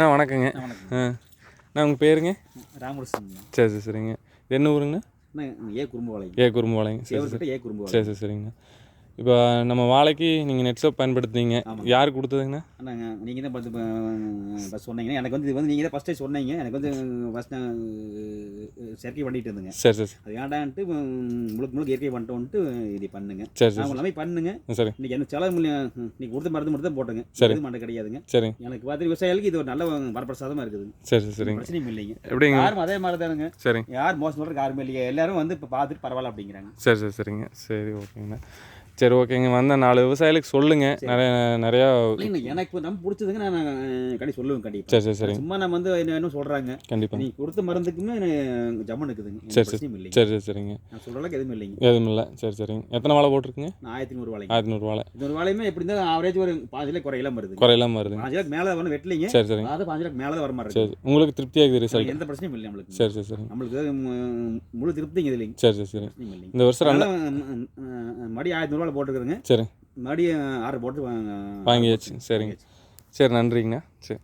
அண்ணா வணக்கங்க. நான் உங்கள் பேருங்க? ராமகிருஷ்ணன் சரி சரி சரிங்க. என்ன ஊருங்கண்ணா? அண்ணா ஏ குறும்புவாளையம் ஏ குறும்பு சரி சரி. சேவர்கிட்ட சரி சரி இப்போ நம்ம வாழைக்கு நீங்கள் நெட்ஸப் பயன்படுத்துனீங்க. யார் கொடுத்ததுங்கண்ணா அண்ணாங்க நீங்கள் தான் பார்த்து ஃபஸ்ட் சொன்னீங்க. எனக்கு வந்து இது வந்து நீங்கள் தான் ஃபஸ்ட்டே சொன்னீங்க. எனக்கு வந்து ஃபஸ்ட் நான் செயற்கை பண்ணிட்டு இருந்தேங்க. சரி சரி அது வேண்டான்ட்டு முழுக்க முழுக்க இயற்கை பண்ணிட்டோன்ட்டு இது பண்ணுங்க. சரி சரி எல்லாமே பண்ணுங்க. சரி. இன்னைக்கு என்ன செலவு இல்லையா நீ கொடுத்த மருந்து மட்டும் தான் போட்டுங்க. சரி. மட்டும் கிடையாதுங்க. சரிங்க எனக்கு பார்த்து விவசாயிகளுக்கு இது ஒரு நல்ல வரப்பிரசாதமாக இருக்குதுங்க. சரி சரி பிரச்சனையும் இல்லைங்க. எப்படிங்க? யாரும் அதே மாதிரி தானுங்க. சரிங்க யார் மோசம் சொல்கிறதுக்கு யாருமே இல்லைங்க. எல்லாரும் வந்து இப்போ பார்த்துட்டு பரவாயில்ல அப்படிங்கிறாங்க. சரி சரி சரிங்க. சரி ஓகேங்கண்ணா சரி ஓகேங்க வந்த நாலு விவசாயிகளுக்கு சொல்லுங்கள் நிறைய நிறையா இல்லைங்க எனக்கு நம்ம பிடிச்சதுங்க நான் கண்டி சொல்லுவேன் கண்டிப்பாக சரி சரி சரிங்க சும்மா நம்ம வந்து என்ன சொல்கிறாங்க கண்டிப்பாக நீ கொடுத்த மருந்துக்குமே ஜம்மன் இருக்குதுங்க. சரி, சரி. சரி சரி சரிங்க. நான் சொல்கிற அளவுக்கு எதுவும் இல்லைங்க. எதுவும் இல்லை. சரி சரிங்க எத்தனை வாழை போட்டிருக்குங்க? ஆயிரத்தி நூறு வாழைங்க. ஆயிரத்தி நூறு வாழை. ஒரு வாழையுமே எப்படி இருந்தாலும் ஆவரேஜ் ஒரு பாஞ்சில குறையெல்லாம் வருது குறையெல்லாம் வருதுங்க. பாஞ்சு லாக் மேலே ஒன்று வெட்டலிங்க. சரி சரிங்க அதாவது பாஞ்சு லாக் மேலே தான் வர மாதிரி சரி. உங்களுக்கு திருப்தியாகுது ரிசல்ட் எந்த பிரச்சனையும் இல்லை நம்மளுக்கு. சரி சரி சரிங்க நம்மளுக்கு முழு திருப்திங்க இது இல்லைங்க சரி சரி. சரி இந்த வருஷம் ரெண்டு அதனால, ம், ம், ம், மடி ஆயிரத்தி நூறுவாவில் போட்டுக்கிறேங்க சரி. மடி ஆர்டர் போட்டு வாங்க- வாங்கியாச்சு. சரிங்க. சரி நன்றிங்கண்ணா. சரி.